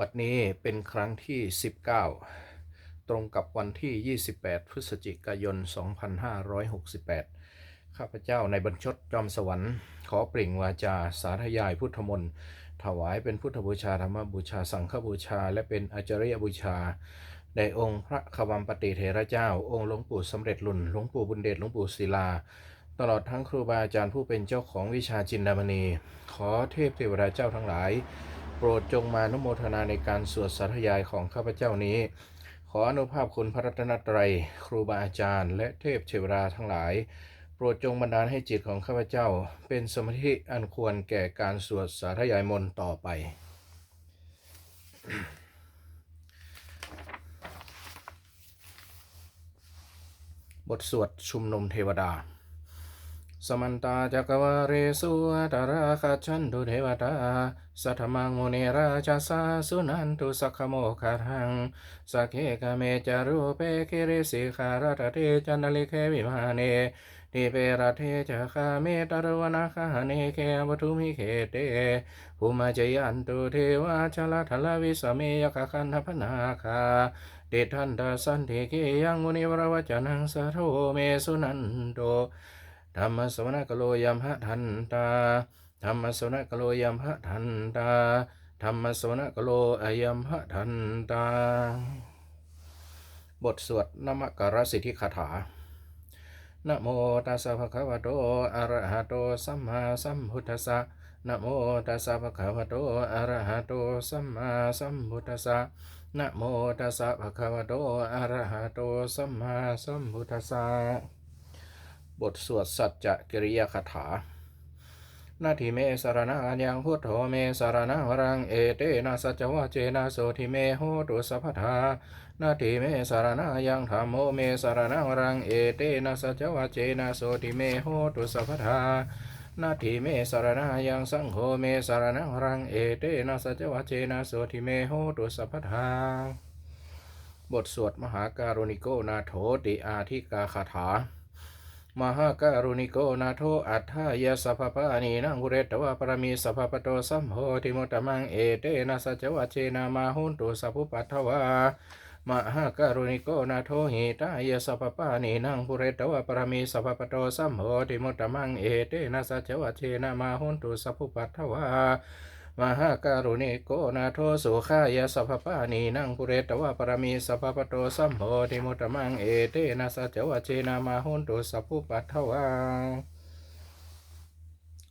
บัดนี้เป็นครั้งที่ 19 ตรงกับวันที่ 28 พฤศจิกายน 2568 ข้าพเจ้าในบรรชดจอมสวรรค์ ขอเปล่งวาจาสาธยายพุทธมนต์ ถวายเป็นพุทธบูชาธรรมบูชา สังฆบูชา และเป็นอาจริยบูชาในองค์พระควัมปติเถระเจ้า องค์หลวงปู่สำเร็จลุนหลวงปู่บุญเดชหลวงปู่ศิลา ตลอดทั้งครูบาอาจารย์ผู้เป็นเจ้าของวิชาจินดามณี ขอเทพเทวดาเจ้าทั้งหลาย โปรดจงมานุโมทนาในการสวดสาธยายของข้าพเจ้านี้ ขออนุภาพคุณพระรัตนตรัย ครูบาอาจารย์ และเทพเทวดาทั้งหลาย โปรดจงบันดาลให้จิตของข้าพเจ้า เป็นสมาธิอันควรแก่การสวดสาธยายมนต์ต่อไปบทสวดชุมนุมเทวดา สมันตาจักวาเรสุตราคาชันตุเทวตา สัทมังมุนีราชาสาสุนันตุสักขโมคาทังสักเคกเมจารุเปคิริสิคารตเตจันลิเควิมาเนทิเปรเทจะคาเมตรวนาคาเนเควัตุมิเคเตภูมิจยันตุเทวาชลทลวิสเมยคคันธพนาคาเดทันตาสันติเกยังมุนิวรวจนังสะโทเมสุนันโต ธรรมสวนกโลยัมหะทันตาธรรมสวนกโลยัมหะทันตาธรรมสวนกโลอายัมหะทันตา บทสวดนมการสิทธิคาถานะโมตัสสะภะคะวะโต อะระหะโต สัมมาสัมพุทธัสสะนะโมตัสสะภะคะวะโต อะระหะโต สัมมาสัมพุทธัสสะนะโมตัสสะภะคะวะโต อะระหะโต สัมมาสัมพุทธัสสะ บทสวดสัจจะกิริยาคาถานาทิเมสารนายังพุทโธเมสารนาวรังเอเตนะสัจวะเจนะโสทิเมโหตุสัพพทานาทิเมสารนายังธรรมโมเมสารนาวรังเอเตนะสัจวะเจนะโสทิเมโหตุสัพพทานาทิเมสารนายังสังโฆเมสารนาวรังเอเตนะสัจจวะเจนะโสทิเมโหตุสัพพทาบทสวดมหาการุณิโกนาโถติอาทิกาคาถา มหาการุณิโกนาโทอัฏฐายาสัพพะนีนังกุเรตวะปรมีสัพพะโตสัมโหติมุตตมังเอเตนะสัจวัชเชนามาหุนตุสัพพุปัทวามหาการุณิโกนาโทหิตายาสัพพะนีนังกุเรตวะปรมีสัพพะโตสัมโหติมุตตมังเอเตนะสัจวัชเชนามาหุนตุสัพพุปัทวา มหาการุณิโกนาโทสุขายาสัพพะนีนังกุเรตวะปรมีสัพพะโตสัมโหติมุตมังเอเตนะสัจวัชเชนามาหุนตุสัพพุปัทวา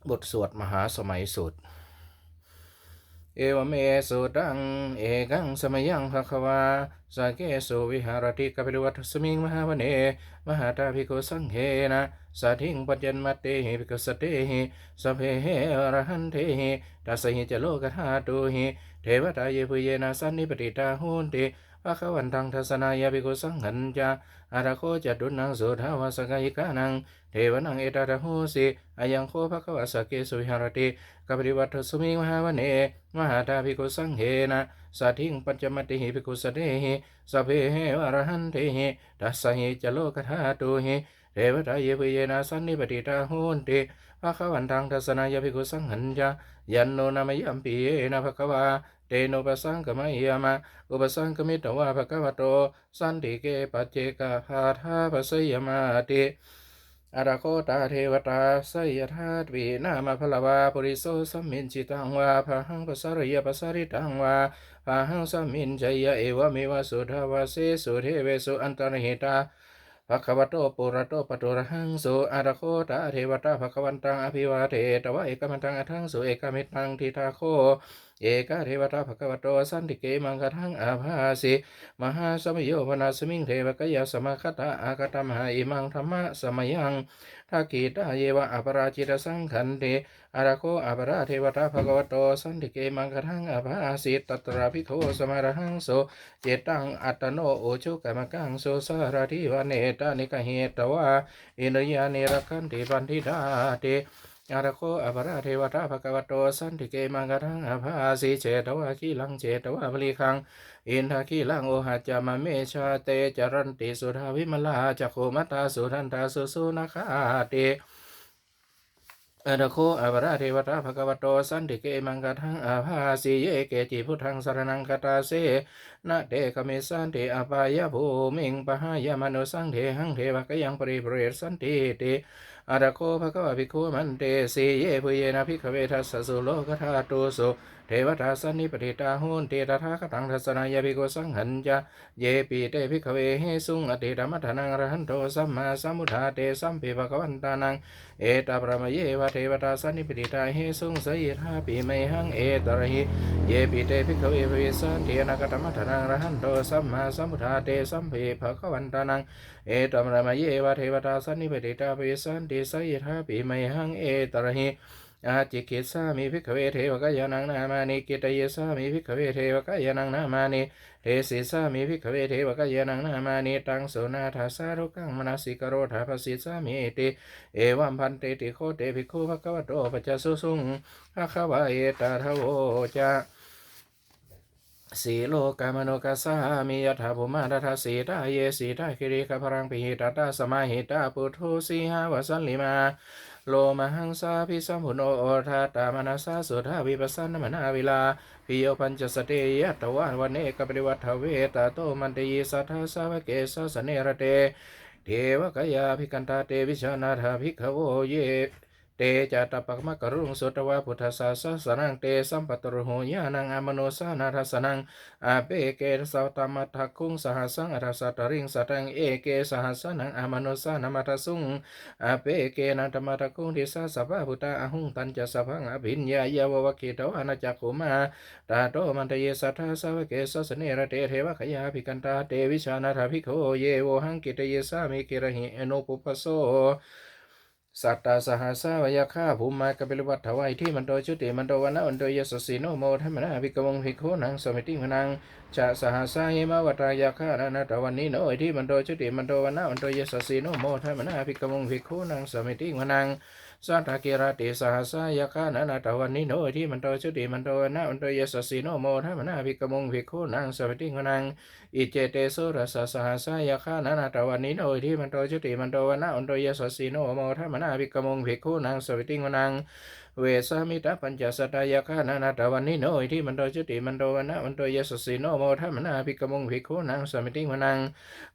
บทสวดมหาสมัยสุดเอวเมสุตัง เอกังสมยังภควาสาเกสุวิหารติกปิวัตสมิงมหาวเน มหาตาภิกขุสังเฮนะ สัทิงปัจจันมัตเตหิภิกขุสเตหิสพเพเหอรหันเทหิตัสหิจโลกธาตุหิเทวตาเยปุเยนะสันนิปติตาหุนติภควันตังทัสนายาภิกขุสังหันจาอาราโคจตุนังสุทาวาสกายิกานังเทวนังเอตตาโหสิอายังโคภควสเกสุวิหารติกัปริวัตสุมิงมหาวเนมหาตาภิกขุสังเฮนะสัทิงปัจจมติหิภิกขุสเตหิสพเพเหวรหันเทหิตัสสหิจโลกธาตุหิ เทวตาเยปุเยนะสันนิปติตาหุนติภควันตังทัสนายภิกขุสังหันจายันโนนามยัมปีเยนะภควาเตโนปสังกมยามะอุปสังกมิตวะภะคะวะโต สันติเกปัจเจกาหาธาปัสยมาติอาราโคตาเทวตาสยธาตวีนามาพลวาปุริโสสัมมินจิตังวาพะหังปสารยปสาริตังวาพะหังสัมมินจยเอวเมวสุทาวาเสสุเทเวสุอันตรหิตา ภะคะวะโตปุระโตปะตุระหังสุอาราโคตาเทวตาภะคะวันตังอภิวาเทตวะเอกมันตังอัทังสุเอกมิตังทิทาโค เอกาเทวตาภะคะวะโตสันติเกมังคทังอาภาสิมหาสมโยพนาสมิงเทวกยาสมคตาอากตมหาอิมังธรรมะสมยังทักกีตาเยวะอปราจิตสังขันติ อาราโคอปราเทวตาภะควโต สันติเกมังคทังอาภาสิตัตราภิโทสมารหังโสเจตังอัตโนโอชุกรรมกังโสสารทิวเนตานิกเหตวะอินยานิรักันติปันธิดาติอาระโคอภราเทวตาภะควโตสันติเกมังกทังอภาสีเจตวะขีลังเจตวะบริคัง อินทาคีลังโอหัจจามะเมชาเตจรันติสุทาวิมลาจักโคมัตตาสุทันตาสุสุนาคาติ อดโคอวระเทวตาภควโตสันติเกมังกทังอาภาสีเยเกจิพุทธังสรนังคตาเสนะเตกเมสันติอปายภูมิงปหายมโนสังเทหังเทวกยังปริปรตสันติติอดโคภควภิกขุมันเตสีเยภุเยนะภิกขเวทัสสะสุโลกธาตุสุ เทวตาสันนิปติตาหุนเตตถาคตังทัสนายภิกขสังหันจะเยปีเตภิกขเวเหสุงอติธรรมทานังรหันโตสัมมาสัมพุทธาเตสัมปิภควันตานังเอตาปรมเยวะเทวตาสันนิปติตาเหสุงสยิทาปีไมหังเอตระหิเยปีเตภิกขเวภเวสันเทนะกตมทานังรหันโตสัมมาสัมพุทธาเตสัมปิภควันตานังเอตาปรมเยวะเทวตาสันนิปติตาเวสันติสยิทาปีไมหังเอตระหิ อาจิกิสามิภิกขเวเทวกายานังนามานิกิตเยสามิภิกขเวเทวกายานังนามานิเทสิสามิภิกขเวเทวกายานังนามานิตังโสนาทาสารุกังมนาสิกโรธาภสิสามิติเอวัมพันเตติโคเตภิกขุภะคะวโตปัจจสุสุงภะคะวะเอตาทะโวจะสีโลกามโนกัสสามิยถาภูมาทัทสีตาเยสีตาคิริกพรังปิหิตตาสมาหิตาปุถุสีหาวสันลิมา โลมหังสาพิสัมพุโนโอทาตามนาสาสุทาวิปัสสนมนาวิลาพิโยปัญจสติยะตวะวันเอกปริวัตเวตาโตมันเตยิสัทธาสาวเกสสเนระเตเทวกายาภิกันตาเตวิชานาธาภิกขโวเย เตจัตปักมะกรุงสุตวะพุทธสาสสนังเตสัมปตรุโหญานังอมโนสานาทัสนังอาเปเกสาวตมัทคุงสหัสสังอัทสตริงสัตังเอเกสหัสสนังอมโนสานามัทสุงอาเปเกนันตมัทคุงทิสาสภะพุทธาอหุงตันจะสพังอภิญญายาววกิโตอนาจักขุมาตาโตมันตเยสัทธาสาวเกสสเนระเตเทวขยาภิกันตาเตวิชานาถาภิกขโเยโวหังกิตเยสามิกิระหิอนุปุปโส สัตตาสหสาวยาฆ่าภูมิมากบิลวัตถวายที่มันโดยชุติมันโดวันนะวันโดยยสสีโนโมทัมนาภิกวงภิกขุนังสมิติมนังจะสหสายมาวัตรายาฆ่านานาตวันนี้โนที่มันโดยชุติมันโดวันนะวันโดยยสสีโนโมทัมนาภิกวงภิกขุนังสมิติมนัง สัทธากิรติสหัสยาคานานาตวันนิโนที่มันโดยชุติมันโดวันนะวันโดยยสสีโนโมทัมนาภิกมงภิกขุนังสมิติงนังอิเจเตสุรสสหัสยาคานานาตวันนิโนที่มันโตชุติมันโตวันนะอันโตยสสีโนโมทัมนาภิกมงภิกขุนางสวิติงวนัง เวสามิตาปัญจสตายาคานานาตวันนี้โนที่มันโตจุติมันโตวันนะอันโตยสสีโนโมทัมนาภิกมงภิกขุนางสวิติงวนัง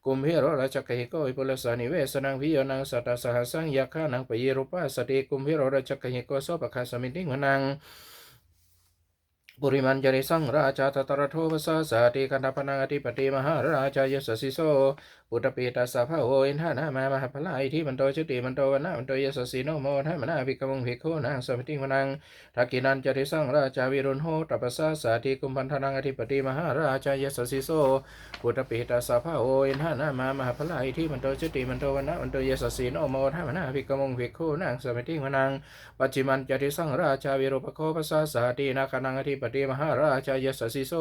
กุมพิโรราชกหิโกอิปุลสานิเวสนังวิโยนังสัตตสหสังยาคานังปยิรุปัสสติกุมพิโรราชกหิโกโสปะคาสมิติงวนังปุริมันจริสังราชาตตระโทภาษาสาติกันตปนังอธิปติมหาราชายสสิโส ปุตตปีตัสสะพะโหอินทานามามหาพลายที่มันโตชุติมันโตวันนะมันโตยสสีโนโมทัมนาภิกมงภิกขุนางสมิติวนังทักกินันจริสังราชาวิรุณโหตัปสาสาติกุมพันธนังอธิปติมหาราชายสสิโสปุตตปีตัสสะพะโหอินทานามามหาพลายที่มันโตชุติมันโตวันนะมันโตยสสีโนโมทัมนาภิกมงภิกขุนางสมิติวนังปัจจิมันจริสังราชาวิรุปโคภาษาสาตินาคนังอธิปติมหาราชายสสิโส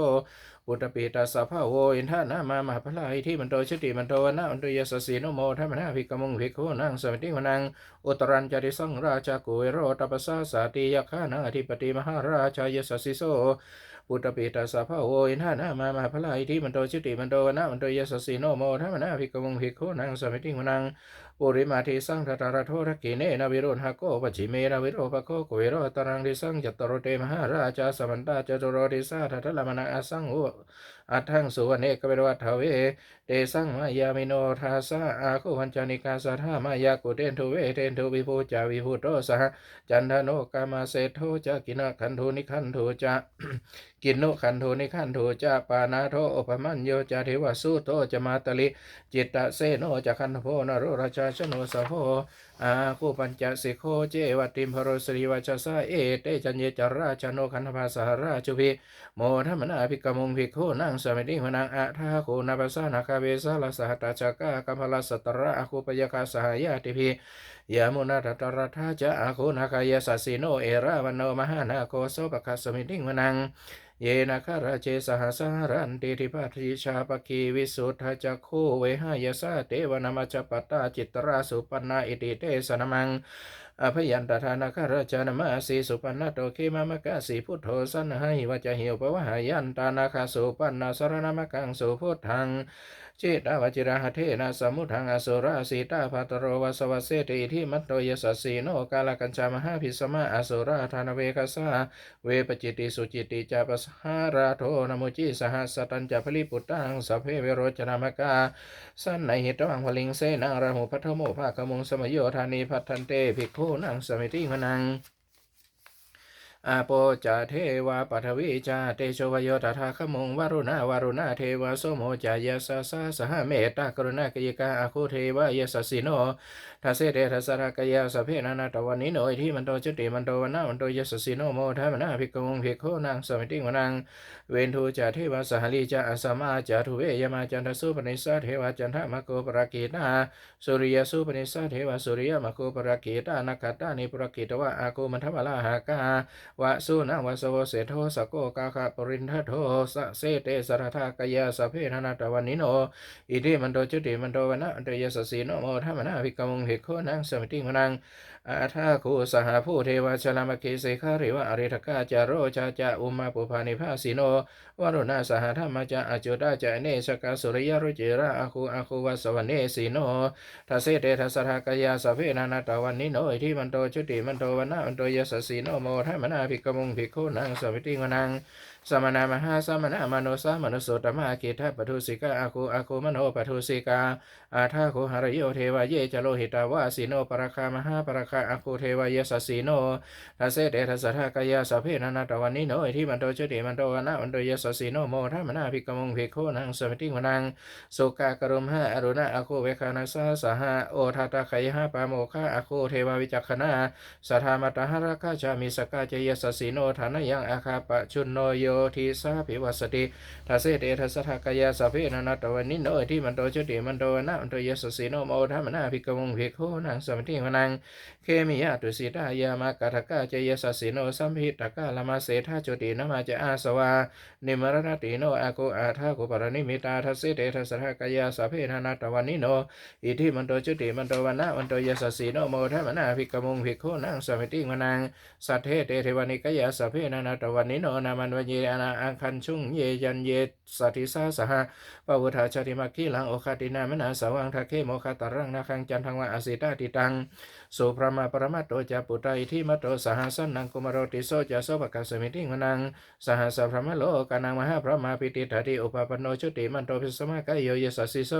ปุตปีตัสสะพะโวอินทานามามหาพลายที่มันโตชุติมันโตวนนะมันโตยสสีโนโมทัมนาภิกมงภิกขุนางสมิติวนังอุตรันจริสังราชากุเวโรตปสาสาติยคานังอธิปติมหาราชายสสิโสปุตตปีตัสสะพะโวอินทานามามาพลายที่มันโตชุติมันโตวนนะมันโตยสสีโนโมทัมนาภิกมงภิกขุนางสมิติวนัง ปุริมาทิสังทัตระโทรกิเนนวิโรธาโกปจิเมนวิโรภโคกุเวโรตรังทิสังจัตโรเตมหาราชาสมันตาจตุโรติสาทัตละมนะอสังอุอัตถังสุวเนกเวรวัฏเวเตสังมายามิโนทาสาอาคุวันจานิกาสัทธามายากุเตนทุเวเตนทุวิภูจาวิภูโตสหจันทโนกามาเศโทจะกินะขันธุนิขันธุจะกินโนขันธุนิขันธุจะปานาโทอุปมัญโยจะเทวสุโตจะมาตลิจิตตะเสโนจะคันโพนโรราชาชโนสะโพอาคูปัญจสิโคเจวัติมพโรสรีวัชสะเอเตจันเยจราชโนคันธภาสหราชุพิโมทัมนาภิกมุงภิกขุนางสมิติหนังอาทาโคนาปัสสานาคาเวสาลสหตาจักกะกัมพลสตระอาคูปยคาสหายาติพิยามุนาตตระทาจะอาคูนาคายสัสสิโนเอราวันโนมหานาโคโสปคัสสมิติหนัง เยนะคาราเจสหสารันติทิปัติชาปคีวิสุทธะจักคูเวหายสาเทวนามาจปตตาจิตราสุปันนาอิติเตสนมังอภยันตทานาคาราชนามาสีสุปันนโตเคมามะกะสีพุทโธสันให้วจหิวปวะหายันตานาคาสุปันนาสรณมกังสุพุทธัง เจตาวจิระหะเทนะสมุทังอสุราสีตาภัตโรวสวเสติทิมัตโตยสัสสีโนกาลกัญจามหาภิสมาอสุราธานเวคัสาเวปจิติสุจิติจาปสหาราโทนโมจิสหัสตัญจพลิปุตังสเพเวโรจนามกาสันในหิตวังพลิงเสนังราหุพัทโมภาคมงสมโยธานีพัทันเตภิกขุนังสมิติมนัง อาโปจาเทวาปัทวีจาเตโชวโยตถาคมงวารุณาวารุณาเทวาโสโมจายสาสาสหเมตตากรุณากยิกาอาคุเทวายสสิโนทัสเสเตทัสรากยาสพเพนานาตวันนิโนอิทิมันโตจุติมันโตวันนามันโตยสสิโนโมทัมนาภิกขงภิกขุนางสมิติงวนังเวนทูจาเทวาสหลีจาอสมาจาทุเวยมาจันทสุปนิสสะเทวาจันทมโกปรากีตาสุริยสุปนิสสะเทวาสุริยมโกปรากีตานักตานิปรากีตวะอาโกมันทวลาหากาวะสุนะวะสวเสโทสโกกาคาปรินทโทสะเสเตสรทากยาสเพนานาตวันนิโนอิทิมันโตจุติมันโตวนะอันตยสสสีโนโมทัมนาภิกขงเหกโคนังสมิติมนัง อาทาคูสหผู้เทวชลามเคเสขาริวะอริทกาจาโรจาจาอุมาปุพานิภาสิโนวรุณาสหธรรมจาอจุดาจาเนชกาสุริยรุจิระอาคูอาคูวัสวเนสีโนทัสเสเตทัสสะกยาสเพนานาตวันนิโนอิทิมันโตจุติมันโตวันนะมันโตยสสสีโนโมทัมนาภิกมุงภิกขุนางสมิติงวนัง สมณามหาสมณามโนสมนุสโสตมะกิทัปปทุสิกาอาคูอาคูมโนปทุสิกาอาทาโคหารโยเทวเยจโลหิตาวาสีโนปราคามหาปราคาอาคูเทวายสสีโนทัสเสเตทัสสะกายาสพเพนานาตวันนิโนอิทิมันโตจุติมันโตวนนะมันโตยสสีโนโมทัมนาภิกขมงภิกขุนางสมิติวนังสุกากรุมหะอรุณะอาคูเวคานาสสหะโอทาตาไคหะปาโมคะอาคูเทววิจักขณาสัทธามตหราคาจามิสกาเจยสสีโนฐานยังอาคาปะชุนโนโยทิสาภิวัสติทัสเสเตทัสสะกายาสพเพนานาตวันนิโนอิทิมันโตจุติมันโตวันนะมันโตยสสีโนโมทัมนาภิกขมงภิกขุนางสมิติงวนังเคมิยะตุสิตายามากาทกาเจยสสิโนสัมพิตกาลมาเสทาจุตินมาจะอาสวานิมรณติโนอาโกอาทาโกปรณิมิตาทัสเสเตทัสสะกายาสพเพนานาตวันนิโนอิทิมันโตจุติมันโตวันนะมันโตยสสีโนโมทัมนาภิกขมงภิกขุนางสมิติงวนังสัทเทเตเทวานิกายาสพเพนานาตวันนิโนนามันวเยอนาอังคันชุงเยยันเยสัติสาสหาปวุธาชาติมักขีลังโอคาตินามนาสวังทะเคโมคาตารังนาคังจันทังวะอสิตาติตัง สุพระมาปรมัตโตจาปุตตาอิทิมัตโตสหัสนังกุมารติโสจาโสปกัสสมิติงนังสหัสพระมโลกานังมหาพระมาปิติถาติอุปปนโนชุติมันโตพิสมากายโยยสัสสิโส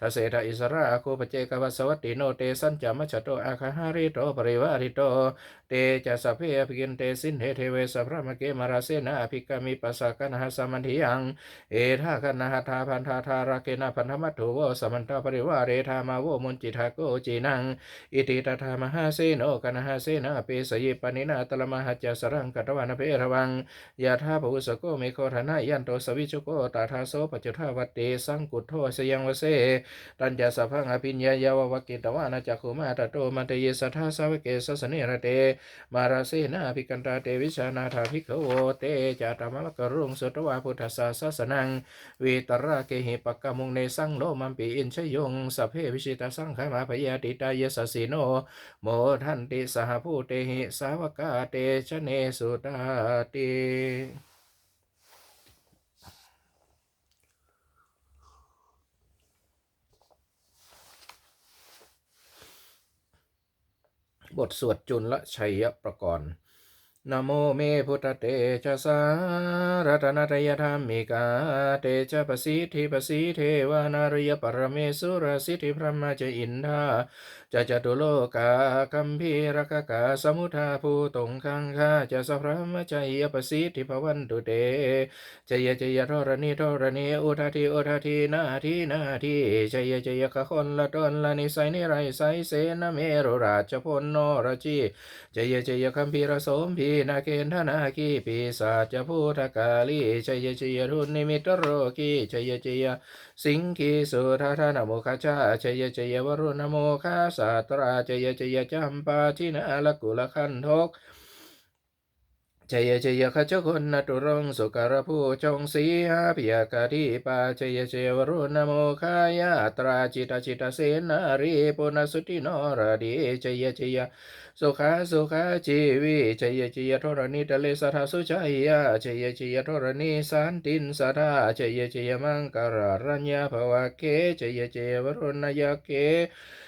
ทัสเสทอิสระอาคูปเจกวัสสวัตติโนเตสัญจามชโตอาคาหาริโตปริวาริโตเตจะสัพเพอภิกินเตสินเทเทเวสัพระมเกมาราเสนาอภิกามิปัสสะกันหาสมันทิยังเอทาคันหาทาพันธาธาราเกนะพันธมัตถุโวสมันตาปริวาเรธามาโวมุนจิทาโกจีนังอิติตถามหาเสโนกันหาเสนาเปสยิปนินาตลมหัจจสรังกัตวานเพระวังยาธาภูสโกเมโคธนายันโตสวิจุโกตาทาโสปัจจุทาวัตเตสังกุทโทสยังวเสตัญจสัพพังอภิญญายาววกิตวานาจักขุมาตโตมันเตยสัทธาสาวเกสสเนระเตมาราเสนาภิกันตาเตวิชานาถาภิกขโวเตจาตามะกรุงสุตวาพุทธสาสสนังวีตระเกหิปกกมุงเนสังโลมัมปีอินชยงสเพวิชิตาสังขมาพยาติตายสสีโนโมทันติสหภูเตหิสาวกาเตชะเนสุตาติบทสวดจุลละชัยประกรณ์นโมเมพุทธเตชะสารัตนตยธรรมิกา เตชะปสิทธิปสิเทวานาริยปรเมสุรสิทธิพระมจอินทาจะจตุโลกาคัมพีรกกาสมุทาภูตงคังคาจะสัพพะมจยปสิทธิภวันตุเตจยจยทรณีทรณีอุทาทีอุทาทีนาทีนาทีจยจยขคนละตนละนิสัยนิไรไสเสนเมรุราชพลโนรจีจยจยคัมพีรสมพีนาเกณฑนาคีปีศาจพุทธกาลีจยจยรุนิมิตโรกีจยจย สิงคีสุทาธนโมคาชาจยจยวรุณโมคาสาตราจยจยจัมปาทินาลกุลคันทก จยจยขจคนนตุรงสุการผู้จงสีหาพิยากาธิปาจยเจวรุณโมคายาตราจิตาจิตาเสนารีปุณสุตินรดีจยจยสุขาสุขาจีวีจยจยทรณีตะเลสทาสุจายยาจยจยทรณีสันตินสทาจยจยมังการัญญาภวะเกจยจยวรุณยยจยรักเสสุรภูจเตชายจยพระเก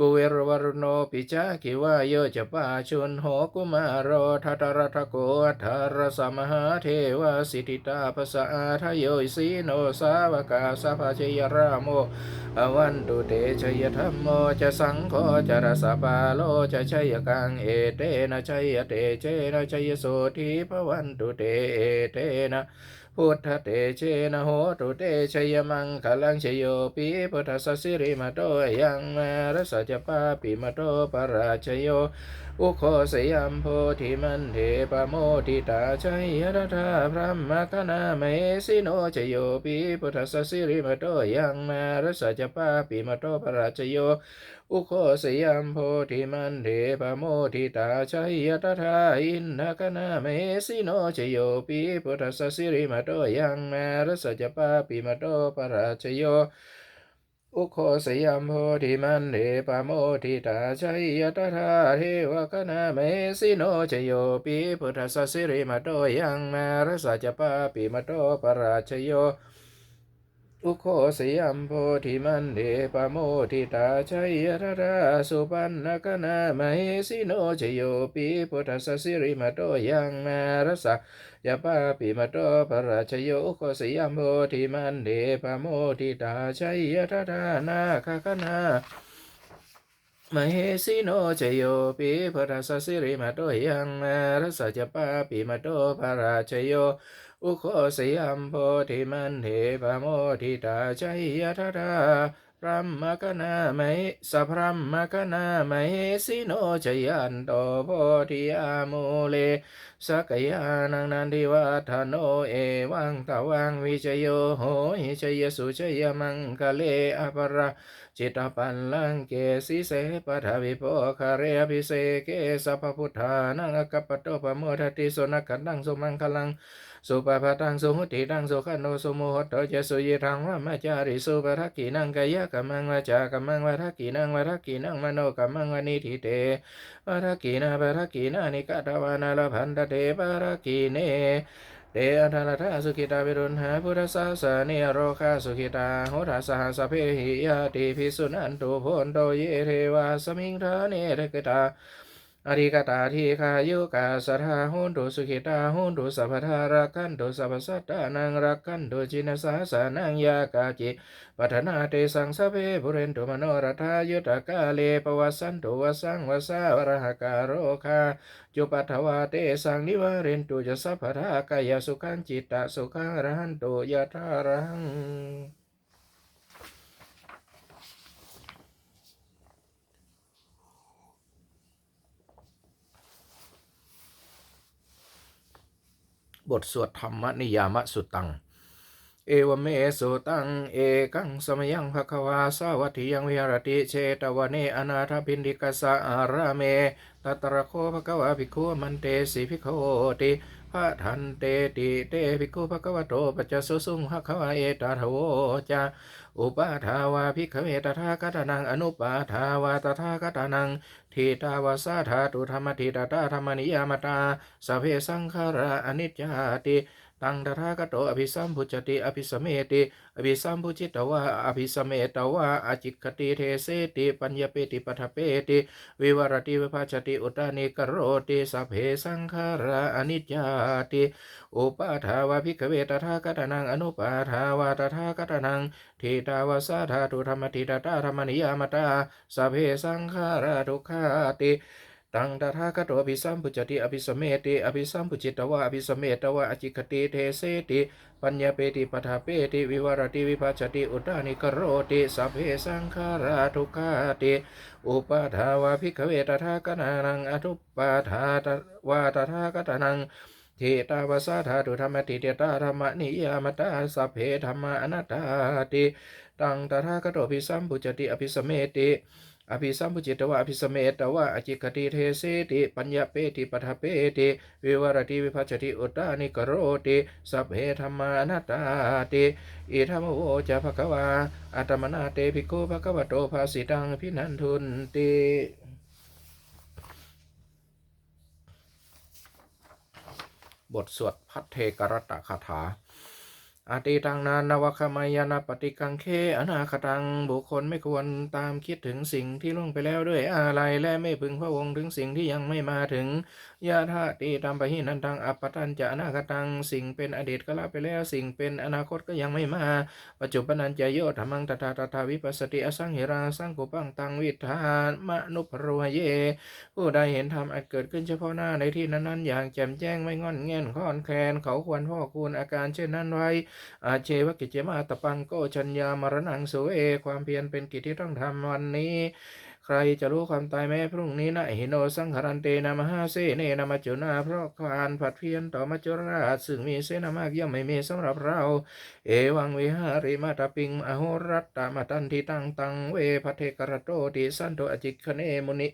กุเหสุรหารหรินเทวารุโนาโคเวรุโคเวโรปโคจันทิมาคิวนัตโยเวรวรโนปิจาคิวายโยจะปาชุนโหกุมารโรทัตระทะโกอัทารสมหาเทวสิทธิตาภสอาทโยสีโนสาวกาสัพเจยราโมอวันตุเตชยธรรมโมจะสังโฆจะรสปาโลจะชัยกังเอเตนะชัยเตเจนะชัยโสทีพวันตุเตเอเตนะ พุทธเตเชนะโหตุเตชยมังคลังชโยปีพุทธสสิริมาโตยังมารสจปาปิมาโตปราชโย อุโคสยามโพธิมันเทปโมทิตาชัยยะทาพระมคณาเมสิโนชโยปีพุทธสสิริมาโตยังมารสจปาปิมาโตปราชโย อุโคสยามโพธิมันเทปโมทิตาชัยยะทาอินทกนาเมสิโนชโยปีพุทธสสิริมาโตยังมารสจปาปิมาโตปราชโยอุโคสยามโพธิมันเดปโมทิตาชัยยตถาเทวคณาเมสิโนชโยปีพุทธสสิริมาโตยังมารสจปาปิมาโตปราชโย อุโคสยามโพธิมันเดปโมทิตาชัยยตถาสุปันนกนาเมสิโนชโยปีพุทธสสิริมาโตยังมารสยะปาปิมาโตปราชโยโคสยามโพธิมันเดปโมทิตาชัยยะทานาคาคณามเหสีโนชโยปิพุทธสสิริมาโตยังมารสจปาปิมาโตปราชโย อุโคสยามโพธิมันเดปโมทิตาชัยยะทาพระมกนาไมสพระมกนาไมสิโนชยันโตโพธิอาโมเลสกยานังนันทิวัฒโนเอวังตวังวิจโยโหหิชยสุชยมังคะเลอปราจิตปันลังเกสิเสปทวิโปคาเรอภิเสเกสัพพุทธานังกัปปโตปโมทติสุนักขันตังสุมังคลัง สุปปะตังสุหุติตังสุขันโนสุโมหตโตเจสุยทังวะมะจาริสุปะทักกินังกายะกัมมังวาจากัมมังวะทักกินังวะทักกินังมโนกัมมังวะนิธิเตวะทักกินาปะทักกินานิกตวานาลพันตเตปะทักกิเนเตอันทรธาสุขิตาวิรุณหาพุทธสาสเนโรคาสุขิตาโหราสหสเพหิยติภิสุนันตุโพนโตเยเทวาสมิงทาเนรกตา อริกตาทีคายุกาสทาหุนตุสุขิตาหุนตุสัพพทารักขันตุสัพพสัตตานังรักขันตุจินสาสานังยากาจิปัฒนาเตสังสเพบุเรนตุมโนรทายุตกาเลปวัสันตุวสังวสาวรหการโรคาจุปัทวาเตสังนิวาเรนตุจะสัพพทากายสุขันจิตตสุขังรหันตุยะทารัง บทสวดธรรมนิยามสุตัง เอวเมสุตัง เอกังสมยังภควาสาวัติยังวิหรติเชตวเนอนาถพินดิกสาอาราเมตัตระโคภควาภิกขุมันเตสิภิกขโติพระทันเตติเตภิกขุภควโตปัจจสุสุงภควาเอตาทโวจาอุปาทาวาภิกขเวตถาคตานังอนุปาทาวาตถาคตานัง ทิตาวาสาธาตุธรรมทิตตาธรรมนิยามตาสเพสังขาราอนิจจาติ ตังตถาคโตอภิสัมพุจติอภิสมเมติอภิสัมพุจิตวะอภิสมเมตวะอจิคติเทเสติปัญญเปติปัฏฐเปติวิวรติวิภาชติอุตานิกโรติสัพเพสังขาราอนิจจาติอุปาทาวาภิกเวตถาคตานังอนุปาทาวาตถาคตานังทีตาวาสาธาตุธรรมทิตตาธรรมนิยามตาสัพเพสังขาราทุกขาติ ตังตถาคตโตอภิสัมพุจติอภิสมเมติอภิสัมพุจิตวะอภิสมเมตวะอจิคติเทเสติปัญญาเปติปทาเปติวิวรติวิภัชติอุตานิกโรติสัพเพสังขาราทุกขาติอุปาทาวาภิกเวตถาคนานังอทุปาทาวาตถาคตานังทิตาวสาธาตุธรรมติเตตาธรรมนิยามตาสัพเพธรรมาอนัตตาติตังตถาคตโตภิสัมพุจติอภิสมเมติ อภิสัมพุจิตวะอภิสมเมตวะอจิกติเทเสติปัญญาเปติปทาเปติวิวรติวิภัชติอุตตานิกโรติสัพเพธรรมานัตาติอิธรรมโวจะภควาอัตตมนาเตภิกขุภควโตภาสิตังพินันทุนติบทสวดพัทเทกรตะคาถา อติตังนานนวคมายานาปฏิกังเคอนาคตังบุคคลไม่ควรตามคิดถึงสิ่งที่ล่วงไปแล้วด้วยอะไรและไม่พึงพระวงค์ถึงสิ่งที่ยังไม่มาถึงยาธาติตามไปหินันตังอัปปตันจะอนาคตังสิ่งเป็นอดีตก็ละไปแล้วสิ่งเป็นอนาคตก็ยังไม่มา ปัจจุบันันจะโยธรรมังตถาตถาวิปัสสติอสังเหราสังกุปังตังวิธานมนุปโรหเย ผู้ใดเห็นธรรมอันเกิดขึ้นเฉพาะหน้าในที่นั้นๆอย่างแจ่มแจ้งไม่งอนแง่นข้อนแคลนเขาควรพ่อคูณอาการเช่นนั้นไว้อาเชวกิจเจมาตปังโกชัญญามรณังสุเอ ความเพียรเป็นกิจที่ต้องทำวันนี้ใครจะรู้ความตายแม้พรุ่งนี้นะหิโนสังหารันเตนามหาเสเนนามาจุนาเพราะการผัดเพียรต่อมัจจุราชซึ่งมีเสนามากย่อมไม่มีสำหรับเรา เอวังวิหาริมาตาปิงอโหรัตตามาตันทิตังตังเวพเทกรโตติสันโตอจิคเนมุนิ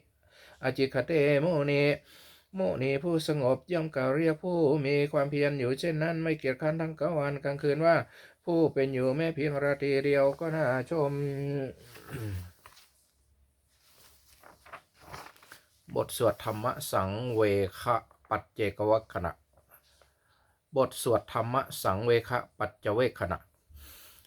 อจิคเตโมเนโมนีผู้สงบย่อมกล่าวเรียกผู้มีความเพียรอยู่เช่นนั้นไม่เกียจคร้านทั้งกลางวันกลางคืนว่า ผู้เป็นอยู่แม้เพียงราตรีเดียวก็น่าชม บทสวดธรรมสังเวคะปัจเจกวัคขณะ บทสวดธรรมสังเวคะปัจเจเวคขณะ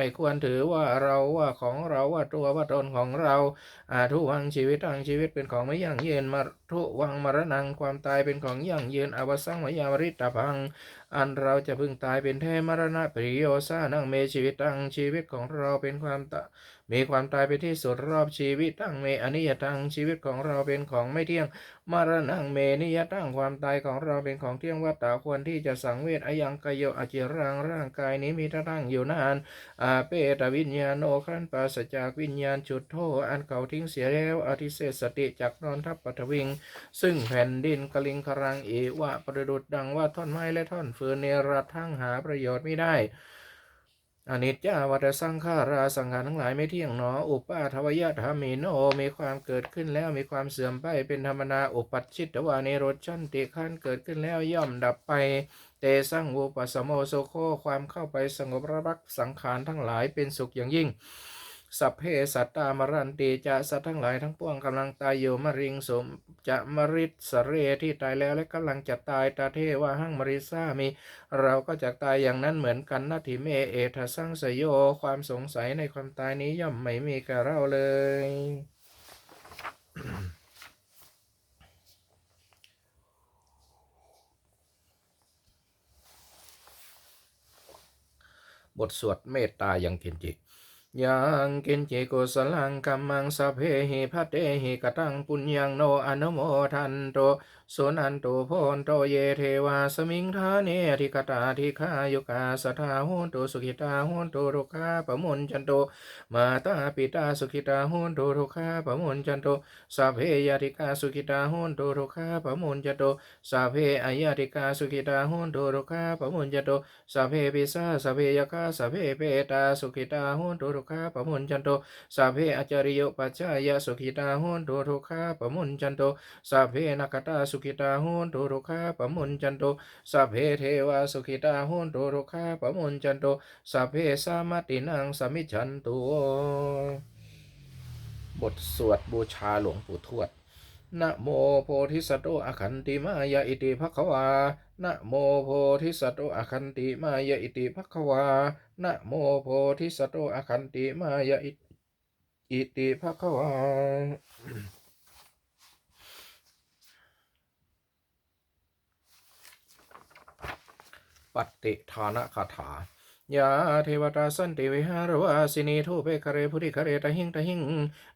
ไม่ควรถือว่าเราว่าของเราว่าตัวว่าตนของเราอาทุวังชีวิตทางชีวิตเป็นของไม่ยั่งยืนมาทุวังมรณังความตายเป็นของยั่งยืนอวสังมยามริตาพัง อันเราจะพึงตายเป็นแท้มรณะปริโยสานังเมชีวิตตังชีวิตของเราเป็นความตะ มีความตายเป็นที่สุดรอบชีวิตตั้งเมอนิยตังชีวิตของเราเป็นของไม่เที่ยงมรณังเมนิยตั้งความตายของเราเป็นของเที่ยงวัตตาควรที่จะสังเวชอยังกายโยอจิรังร่างกายนี้มีท่าตั้งอยู่นานอาเปตวิญญาโนครันปราศจากวิญญาณจุดโทอันเขาทิ้งเสียแล้วอธิเศษสติจากนอนทับปัทวิง ซึ่งแผ่นดินกลิงครังเอวะประดุดดังว่าท่อนไม้และท่อนฟืนเนรัทั้งหาประโยชน์ไม่ได้ อนิจจาวัตสังขาราสังขารทั้งหลายไม่เที่ยงหนอ อุปาทวยธรรมีโนมีความเกิดขึ้นแล้วมีความเสื่อมไปเป็นธรรมนาอุปัชิตวานิโรธชันติขันเกิดขึ้นแล้วย่อมดับไป เตสังวูปัสสโมโซโคความเข้าไปสงบระบักสังขารทั้งหลายเป็นสุขอย่างยิ่ง สัพเพสัตตามรันติจะสัตว์ทั้งหลายทั้งปวงกำลังตายอยู่มะริงสมจะมริตสเรที่ตายแล้วและกำลังจะตายตาเทว่าหังมริซามี เราก็จะตายอย่างนั้นเหมือนกันนาทิเมเอทสังสยโยความสงสัยในความตายนี้ย่อมไม่มีแก่เราเลย บทสวดเมตตายังเกินจิต ยังกินจิกุสลังกัมมังสพเพหิพัตเตหิกตังปุญญังโนอนุโมทันโตสุนันโตโพนโตเยเทวาสมิงทาเนอธิกตาธิคายุกาสทาหุนโตสุขิตาหุนโตรุคาปมุนจันโตมาตาปิตาสุขิตาหุนโตรุคาปมุนจันโตสัพเพยติกาสุขิตาหุนโตรุคาปมุนจันโตสัพเพอายติกาสุขิตาหุนโตรุคาปมุนจันโตสัพเพปิสาสัพเพยกาสัพเพเปตาสุขิตาหุนโตรุคาปมุนจันโตสัพเพอจริโยปัจจายสุขิตาหุนโตรุคาปมุนจันโตสัพเพนักตาสุขิตาหุนโตรุคาปมุนจันโตสัพเพเทวาสุขิตาหุนโตรุคาปมุนจันโตสัพเพสามาตินังสมิจันตุบทสวดบูชาหลวงปู่ทวดนะโมโพธิสัตว์โตอคันติมายะอิติภควานะโมโพธิสัตว์โตอคันติมายะอิติภควา นะโมโพธิสัตว์โตอคันติมายะอิติภะคะวาปฏิทานคาถา ยาเทวตาสันติวิหารวาสินีทูเปคะเรพุทธิคะเรตหิงตหิง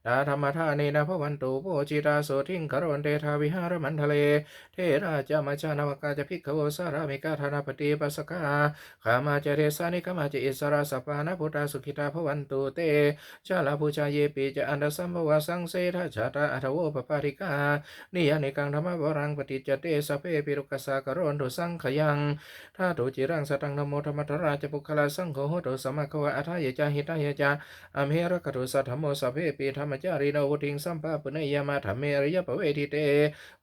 ดาธรรมทาเนนะพวันตุโปจิตาโสทิงคารวันเตทาวิหารมันทะเล เทราจามาจานวกาจะพิกขโวสารามิกาธนาปฏิปัสสกาขามาจเรสานิกามาจอิสราสปานะพุทธาสุขิตาพวันตุเตชาลาภูชาเยปีจะอันดสัมภวาสังเสทชาตาอัทโวปปาริกานิยานิกังธรรมวรังปฏิจจเตสเพปิรุกสากรอนตุสังขยังถ้าตุจิรังสตังนโมธรรมทราจปุคลาสังโฆโหตุสมะควะอัทายจาหิตายจาอเมรกตุสัทธโมสัพเพปีธรรมจารีโนวุติงสัมปะปุเนยมาธรรมเมริยปเวทิเต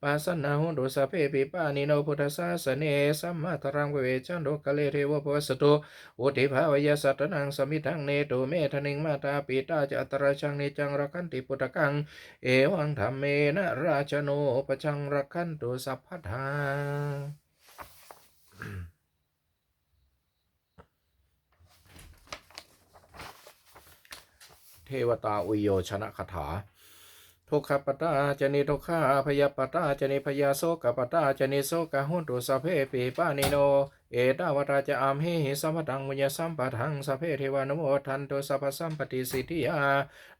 ปัสสนาโหตุสัพเพปีปานิโนพุทธสาสเนสัมมาตรังเวจันโดกะเลเทวปวสตุวุติภาวยสัตตนังสมิทังเนตุเมธนิงมาตาปีตาจะอัตราชังเนจังรักันติปุตกัง เอวังธรรมเมนะราชโนปชังรักันตุสัพพทา เทวตาอุโยชนะคาถาทุกขปตาจนิทุกขาพยาปตาจนิพยาโสกปตาจนิโสกหุนตุสพเพปีปานิโน เอตาวตาจะอามหิสัมปตังมุญสัมปทังสพเพเทวานุโมทันตุสัพพสัมปติสิทธิยา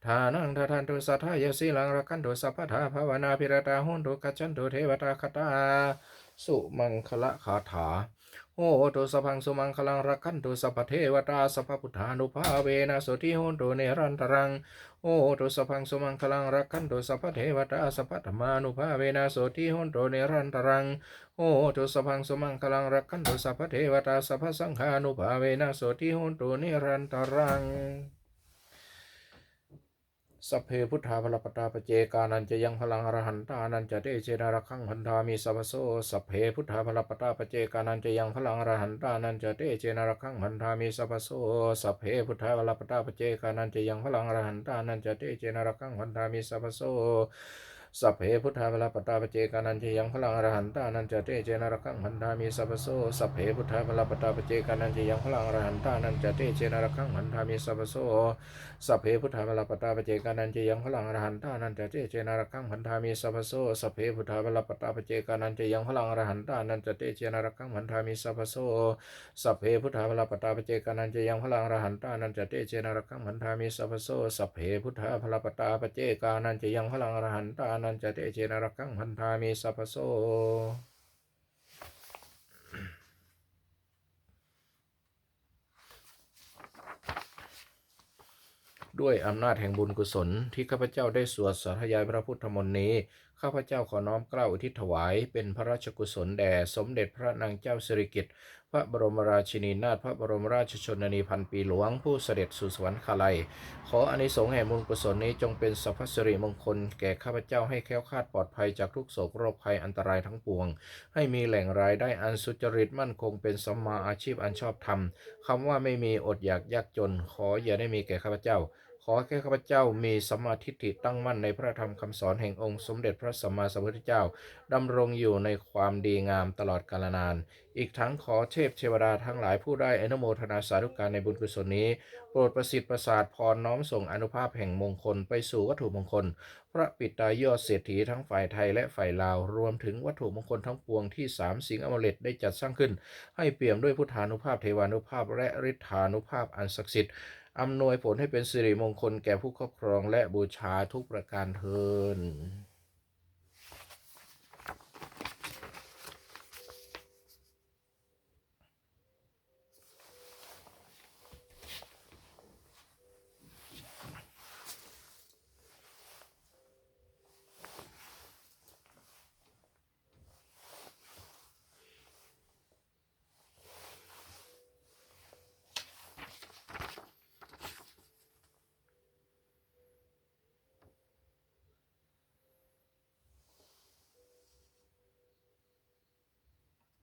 ทานังทาทันตุสัทธายสีลังรักันตุสัพพทาภาวนาพิรตาหุนตุกัจจันตุเทวตาคตา สุมังคละคาถา โหตุสพังสุมังคลังรักขันตุสัพพเทวตาสัพพุทธานุภาเวนะสติโหนตุเนรันตรังโอตุสพังสุมังคลังรักขันตุสัพพเทวตาสัพพธรรมานุภาเวนะสติโหนตุเนรันตรังโอตุสพังสุมังคลังรักขันตุสัพพเทวตาสัพพสังฆานุภาเวนะสติโหนตุเนรันตรัง สัพเพพุทธาพลปตาปเจกานันจะยังพลังอรหันตานันจะเตเจนารักขังพันธามีสัพพโสสัพเพพุทธาพลปตาปเจกานันจะยังพลังอรหันตานันจะเตเจนารักขังพันธามีสัพพโสสัพเพพุทธาพลปตาปเจกานันจะยังพลังอรหันตานันจะเตเจนารักขังพันธามีสัพพโส สัพเพพุทธาพลปตาปเจกานันจะยังพลังอรหันตานันจะเตเจนารักขังพันธามีสัพโสสัพเพพุทธาพลปตาปเจกานันจะยังพลังอรหันตานันจะเตเจนารักขังพันธามีสัพพโสสัพเพพุทธาเวลาปตาปเจกานันจะยังพลังอรหันตานันจะเจเจนารักขังพันธามีสัพพโสสัพเพพุทธาเวลาปตาปเจกานันจะยังพลังอรหันตานันจะเจเจนารักขังพันธามีสัพพโสสัพเพพุทธาเวลาปตาปเจกานันจะยังพลังอรหันตานันจะเจเจนารักขังพันธามีสัพพโสสัพเพพุทธาเวลาปตาปเจกานันจะยังพลังอรหันตานันจะเตเจนรักังพันธามีสัพพโสด้วยอำนาจแห่งบุญกุศลที่ข้าพเจ้าได้สวดสาธยายพระพุทธมนต์นี้ ข้าพเจ้าขอน้อมเกล้าอุทิศถวาย เป็นพระราชกุศลแด่สมเด็จพระนางเจ้าสิริกิติ์พระบรมราชินีนาถพระบรมราชชนนีพันปีหลวง ผู้เสด็จสู่สวรรคาลัย ขออานิสงส์แห่งบุญกุศลนี้จงเป็นสัพพสิริมงคลแก่ข้าพเจ้าให้แคล้วคลาดปลอดภัยจากทุกโศกโรคภัยอันตรายทั้งปวง ให้มีแหล่งรายได้อันสุจริตมั่นคงเป็นสัมมาอาชีพอันชอบธรรมคำว่าไม่มีอดอยากยากจน ขออย่าได้มีแก่ข้าพเจ้า ขอแค่ข้าพเจ้ามีสัมมาทิฏฐิตั้งมั่นในพระธรรมคำสอนแห่งองค์สมเด็จพระสัมมาสัมพุทธเจ้าดำรงอยู่ในความดีงามตลอดกาลนาน อีกทั้งขอเทพเทวดาทั้งหลายผู้ได้อนุโมทนาสาธุการในบุญกุศลนี้ โปรดประสิทธิ์ประสาทพรน้อมส่งอนุภาพแห่งมงคลไปสู่วัตถุมงคล พระปิตายอดเศรษฐีทั้งฝ่ายไทยและฝ่ายลาว รวมถึงวัตถุมงคลทั้งปวงที่สามสิงห์อมฤตได้จัดสร้างขึ้น ให้เปี่ยมด้วยพุทธานุภาพเทวานุภาพและฤทธานุภาพอันศักดิ์สิทธิ์ อำนวยผลให้เป็นสิริมงคลแก่ผู้ครอบครองและบูชาทุกประการเทิน